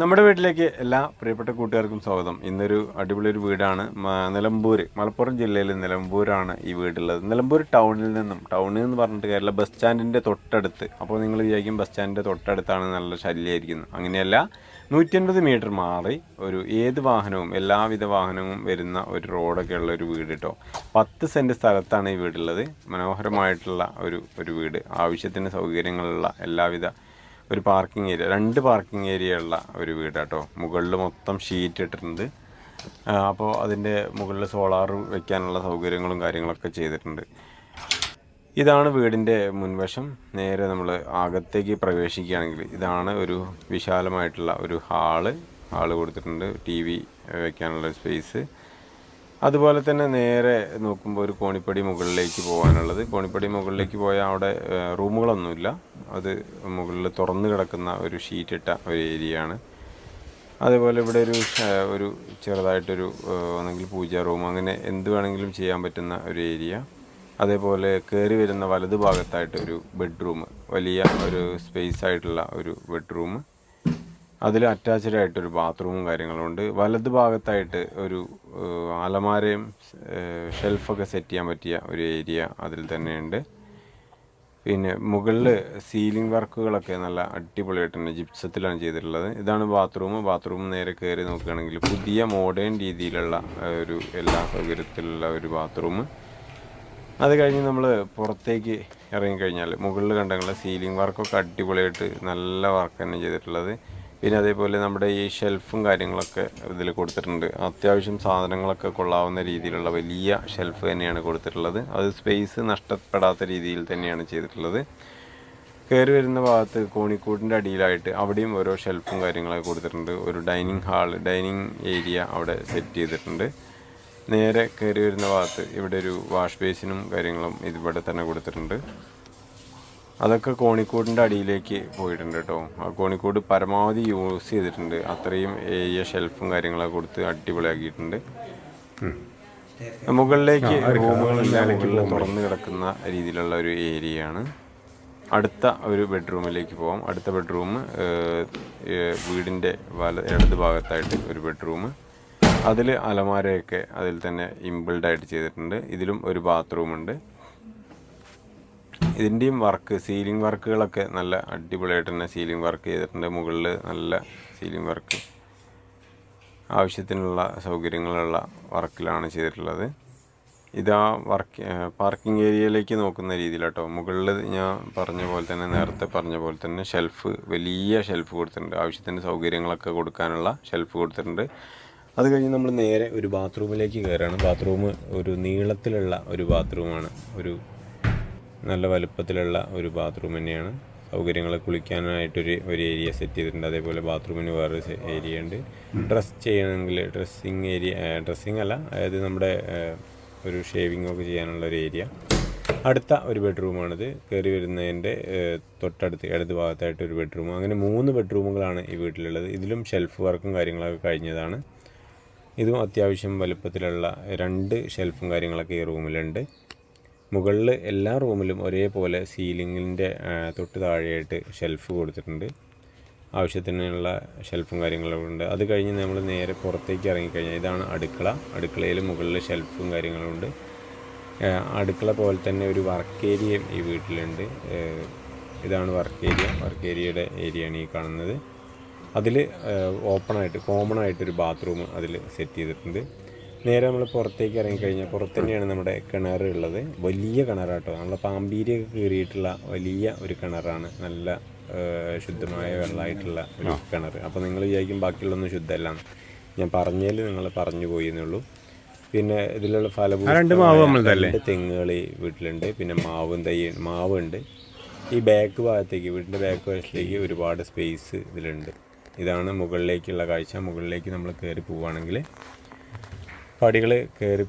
നമ്മുടെ വീട്ടിലേക്ക് എല്ലാ പ്രിയപ്പെട്ട കൂട്ടുകാർക്കും സ്വാഗതം. ഇന്നൊരു അടിപൊളി ഒരു വീടാണ്. നിലമ്പൂർ മലപ്പുറം ജില്ലയിലെ നിലമ്പൂരാണ് ഈ വീടുള്ളത്. നിലമ്പൂർ ടൗണിൽ നിന്നും ടൗണിൽ നിന്ന് പറഞ്ഞിട്ട് കേരള ബസ് സ്റ്റാൻഡിന്റെ തൊട്ടടുത്ത്. അപ്പോൾ നിങ്ങൾ വിചാരിക്കും ബസ് സ്റ്റാൻഡിന്റെ തൊട്ടടുത്താണ് നല്ല ശല്യമായിരിക്കുന്നത് അങ്ങനെയല്ല നൂറ്റി അൻപത് മീറ്റർ മാറി ഒരു ഏത് വാഹനവും എല്ലാവിധ വാഹനവും വരുന്ന ഒരു റോഡൊക്കെ ഉള്ള ഒരു വീട് കേട്ടോ പത്ത് സെന്റ് സ്ഥലത്താണ് ഈ വീടുള്ളത്. മനോഹരമായിട്ടുള്ള ഒരു ഒരു വീട്. ആവശ്യത്തിന് സൗകര്യങ്ങളുള്ള എല്ലാവിധ ഒരു പാർക്കിംഗ് ഏരിയ രണ്ട് പാർക്കിംഗ് ഏരിയ ഉള്ള ഒരു വീട് കേട്ടോ മുകളിൽ മൊത്തം ഷീറ്റ് ഇട്ടിട്ടുണ്ട്. അപ്പോൾ അതിന്റെ മുകളിൽ സോളാർ വെക്കാനുള്ള സൗകര്യങ്ങളും കാര്യങ്ങളൊക്കെ ചെയ്തിട്ടുണ്ട്. ഇതാണ് വീടിന്റെ മുൻവശം. നേരെ നമ്മൾ അകത്തേക്ക് പ്രവേശിക്കുകയാണെങ്കിൽ ഇതാണ് ഒരു വിശാലമായിട്ടുള്ള ഒരു ഹാൾ ഹാൾ കൊടുത്തിട്ടുണ്ട്. ടി വി വയ്ക്കാനുള്ള സ്പേസ് അതുപോലെ തന്നെ നേരെ നോക്കുമ്പോൾ ഒരു കോണിപ്പടി മുകളിലേക്ക് പോകാനുള്ളത്. കോണിപ്പടി മുകളിലേക്ക് പോയാൽ അവിടെ റൂമുകളൊന്നുമില്ല അത് മുകളിൽ തുറന്നു കിടക്കുന്ന ഒരു ഷീറ്റ് ഇട്ട ഒരു ഏരിയയാണ് അതേപോലെ ഇവിടെ ഒരു ഒരു ചെറുതായിട്ടൊരു ഒന്നെങ്കിൽ പൂജ റൂം അങ്ങനെ എന്ത് വേണമെങ്കിലും ചെയ്യാൻ പറ്റുന്ന ഒരു ഏരിയ അതേപോലെ കയറി വരുന്ന വലതു ഭാഗത്തായിട്ട് ഒരു ബെഡ്റൂം വലിയ ഒരു സ്പേസ് ആയിട്ടുള്ള ഒരു ബെഡ്റൂം അതിൽ അറ്റാച്ച്ഡ് ആയിട്ടൊരു ബാത്റൂമും കാര്യങ്ങളും ഉണ്ട്. വലത് ഭാഗത്തായിട്ട് ഒരു അലമാരയും ഷെൽഫൊക്കെ സെറ്റ് ചെയ്യാൻ പറ്റിയ ഒരു ഏരിയ അതിൽ തന്നെയുണ്ട്. പിന്നെ മുകളിൽ സീലിംഗ് വർക്കുകളൊക്കെ നല്ല അടിപൊളിയായിട്ട് തന്നെ ജിപ്സത്തിലാണ് ചെയ്തിട്ടുള്ളത്. ഇതാണ് ബാത്റൂം ബാത്റൂം നേരെ കയറി നോക്കുകയാണെങ്കിൽ പുതിയ മോഡേൺ രീതിയിലുള്ള ഒരു എല്ലാ സൗകര്യത്തിലുള്ള ഒരു ബാത്റൂം അത് കഴിഞ്ഞ് നമ്മൾ പുറത്തേക്ക് ഇറങ്ങിക്കഴിഞ്ഞാൽ മുകളിൽ കണ്ടങ്ങളെ സീലിംഗ് വർക്കൊക്കെ അടിപൊളിയായിട്ട് നല്ല വർക്ക് തന്നെ ചെയ്തിട്ടുള്ളത്. പിന്നെ അതേപോലെ നമ്മുടെ ഈ ഷെൽഫും കാര്യങ്ങളൊക്കെ ഇതിൽ കൊടുത്തിട്ടുണ്ട്. അത്യാവശ്യം സാധനങ്ങളൊക്കെ കൊള്ളാവുന്ന രീതിയിലുള്ള വലിയ ഷെൽഫ് തന്നെയാണ് കൊടുത്തിട്ടുള്ളത്. അത് സ്പേസ് നഷ്ടപ്പെടാത്ത രീതിയിൽ തന്നെയാണ് ചെയ്തിട്ടുള്ളത്. കയറി വരുന്ന ഭാഗത്ത് കോണിക്കൂടിന്റെ അടിയിലായിട്ട് അവിടെയും ഓരോ ഷെൽഫും കാര്യങ്ങളൊക്കെ കൊടുത്തിട്ടുണ്ട്. ഒരു ഡൈനിങ് ഹാൾ ഡൈനിങ് ഏരിയ അവിടെ സെറ്റ് ചെയ്തിട്ടുണ്ട്. നേരെ കയറി വരുന്ന ഭാഗത്ത് ഇവിടെ ഒരു വാഷ് ബേസിനും കാര്യങ്ങളും ഇതിവിടെ തന്നെ കൊടുത്തിട്ടുണ്ട്. അതൊക്കെ കോണിക്കൂടിന്റെ അടിയിലേക്ക് പോയിട്ടുണ്ട് കേട്ടോ. ആ കോണിക്കൂട് പരമാവധി യൂസ് ചെയ്തിട്ടുണ്ട്. അത്രയും ഏരിയ ഷെൽഫും കാര്യങ്ങളൊക്കെ കൊടുത്ത് അടിപൊളിയാക്കിയിട്ടുണ്ട്. മുകളിലേക്ക് റൂമുകളെല്ലാം മുകളിൽ തുറന്ന് കിടക്കുന്ന രീതിയിലുള്ള ഒരു ഏരിയയാണ്. അടുത്ത ഒരു ബെഡ്റൂമിലേക്ക് പോകാം അടുത്ത ബെഡ്റൂം വീടിന്റെ വല ഇടത് ഭാഗത്തായിട്ട് ഒരു ബെഡ്റൂം. അതിൽ അലമാരയൊക്കെ അതിൽ തന്നെ ഇമ്പിൾഡായിട്ട് ചെയ്തിട്ടുണ്ട്. ഇതിലും ഒരു ബാത്റൂം ഉണ്ട് ഇതിന്റെയും വർക്ക് സീലിംഗ് വർക്കുകളൊക്കെ നല്ല അടിപൊളിയായിട്ട് തന്നെ സീലിംഗ് വർക്ക് ചെയ്തിട്ടുണ്ട്. മുകളിൽ നല്ല സീലിംഗ് വർക്ക് ആവശ്യത്തിനുള്ള സൗകര്യങ്ങളുള്ള വർക്കിലാണ് ചെയ്തിട്ടുള്ളത്. ഇതാ വർക്ക് പാർക്കിംഗ് ഏരിയയിലേക്ക് നോക്കുന്ന രീതിയിലാട്ടോ. മുകളിൽ ഞാൻ പറഞ്ഞ പോലെ തന്നെ നേരത്തെ പറഞ്ഞ പോലെ തന്നെ ഷെൽഫ് വലിയ ഷെൽഫ് കൊടുത്തിട്ടുണ്ട്. ആവശ്യത്തിന് സൗകര്യങ്ങളൊക്കെ കൊടുക്കാനുള്ള ഷെൽഫ് കൊടുത്തിട്ടുണ്ട്. അത് കഴിഞ്ഞ് നമ്മൾ നേരെ ഒരു ബാത്റൂമിലേക്ക് കയറുകയാണ്. ബാത്റൂം ഒരു നീളത്തിലുള്ള ഒരു ബാത്റൂമാണ് ഒരു നല്ല വലുപ്പത്തിലുള്ള ഒരു ബാത്റൂം തന്നെയാണ്. സൗകര്യങ്ങൾ കുളിക്കാനായിട്ടൊരു ഒരു ഏരിയ സെറ്റ് ചെയ്തിട്ടുണ്ട്. അതേപോലെ ബാത്റൂമിന് വേറൊരു ഏരിയ ഉണ്ട്. ഡ്രസ് ചെയ്യണമെങ്കിൽ ഡ്രസ്സിങ് ഏരിയ ഡ്രസ്സിങ് അല്ല അതായത് നമ്മുടെ ഒരു ഷേവിംഗ് ഒക്കെ ചെയ്യാനുള്ള ഒരു ഏരിയ അടുത്ത ഒരു ബെഡ്റൂമാണിത് കയറി വരുന്നതിന്റെ തൊട്ടടുത്ത് ഇടത് ഭാഗത്തായിട്ട് ഒരു ബെഡ്റൂം അങ്ങനെ മൂന്ന് ബെഡ്റൂമുകളാണ് ഈ വീട്ടിലുള്ളത്. ഇതിലും ഷെൽഫ് വർക്കും കാര്യങ്ങളൊക്കെ കഴിഞ്ഞതാണ്. ഇതും അത്യാവശ്യം വലുപ്പത്തിലുള്ള രണ്ട് ഷെൽഫും കാര്യങ്ങളൊക്കെ ഈ റൂമിലുണ്ട് മുകളിൽ എല്ലാ റൂമിലും ഒരേപോലെ സീലിങ്ങിന്റെ തൊട്ട് താഴെയായിട്ട് ഷെൽഫ് കൊടുത്തിട്ടുണ്ട്. ആവശ്യത്തിനുള്ള ഷെൽഫും കാര്യങ്ങളും ഉണ്ട്. അത് കഴിഞ്ഞ് നമ്മൾ നേരെ പുറത്തേക്ക് ഇറങ്ങിക്കഴിഞ്ഞാൽ ഇതാണ് അടുക്കള. അടുക്കളയിൽ മുകളിൽ ഷെൽഫും കാര്യങ്ങളും ഉണ്ട്. അടുക്കള പോലെ തന്നെ ഒരു വർക്ക് ഏരിയയും ഈ വീട്ടിലുണ്ട്. ഇതാണ് വർക്ക് ഏരിയ വർക്ക് ഏരിയയുടെ ഏരിയയാണ് ഈ കാണുന്നത്. അതിൽ ഓപ്പണായിട്ട് കോമൺ ആയിട്ടൊരു ബാത്റൂം അതിൽ സെറ്റ് ചെയ്തിട്ടുണ്ട്. നേരെ നമ്മൾ പുറത്തേക്ക് ഇറങ്ങിക്കഴിഞ്ഞാൽ പുറത്ത് തന്നെയാണ് നമ്മുടെ കിണർ ഉള്ളത്. വലിയ കിണറാട്ടോ. നമ്മളെ പാമ്പീരിയൊക്കെ കയറിയിട്ടുള്ള വലിയ ഒരു കിണറാണ്. നല്ല ശുദ്ധമായ വെള്ളമായിട്ടുള്ള ഒരു കിണർ. അപ്പോൾ നിങ്ങൾ വിചാരിക്കും ബാക്കിയുള്ളൊന്നും ശുദ്ധമല്ല. ഞാൻ പറഞ്ഞതിൽ നിങ്ങൾ പറഞ്ഞു പോയി എന്നുള്ളൂ. പിന്നെ ഇതിലുള്ള തെങ്ങുകൾ ഈ വീട്ടിലുണ്ട്. പിന്നെ മാവും തൈ മാവുണ്ട്. ഈ ബാക്ക് ഭാഗത്തേക്ക് വീടിന്റെ ബാക്ക് വശത്തേക്ക് ഒരുപാട് സ്പേസ് ഇതിലുണ്ട്. ഇതാണ് മുകളിലേക്കുള്ള കാഴ്ച. മുകളിലേക്ക് നമ്മൾ കയറി പോവുകയാണെങ്കിൽ പടികൾ കയറി പോയി